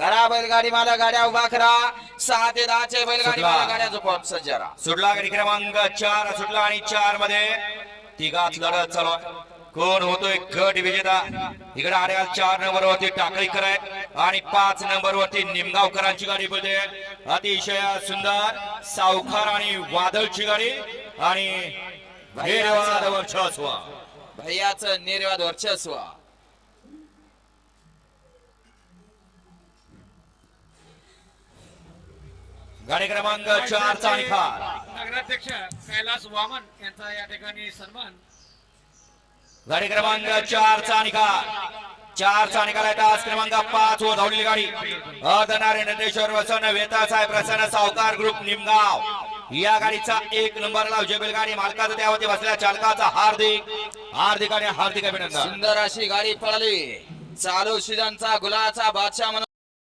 करा बैलगाडी मला गाड्या उभा करा. सहा ते दहाचे बैलगाडी. मला गाड्या झोपवून सज्ज राहा. सुटला गाडी क्रमांक चार सुटला आणि चारमध्ये. तिघात लढत चालू कोण होतोय गट विजेता? इकडे आड्याल चार नंबर वरती टाकळीकर आहे आणि पाच नंबर वरती निमगावकरांची गाडी बोलते. अतिशय सुंदर सावकार आणि वादळची गाडी आणि निर्वाद वर्चस्व. भैयाचं निर्वाद वर्चस्व. गाडी क्रमांक चार चा निकाल नगराध्यक्ष कैलास वामन यांचा या ठिकाणी सन्मान. गाडी क्रमांक चार चा निकाल चार चा निकाल आहे. तास क्रमांक पाच व धावलेली गाडी. अर्धनारे नंदेश्वर वसन वेता साहेब प्रसन्न सावकार ग्रुप निमगाव. या गाडीचा एक नंबरला विजय बैलगाडी मालकाचा त्यावरती बसलेल्या चालकाचा हार्दिक हार्दिक आणि हार्दिक अभिनंदन. सुंदर अशी गाडी पळाली. चालू सीझनचा गुलाचा बादशाह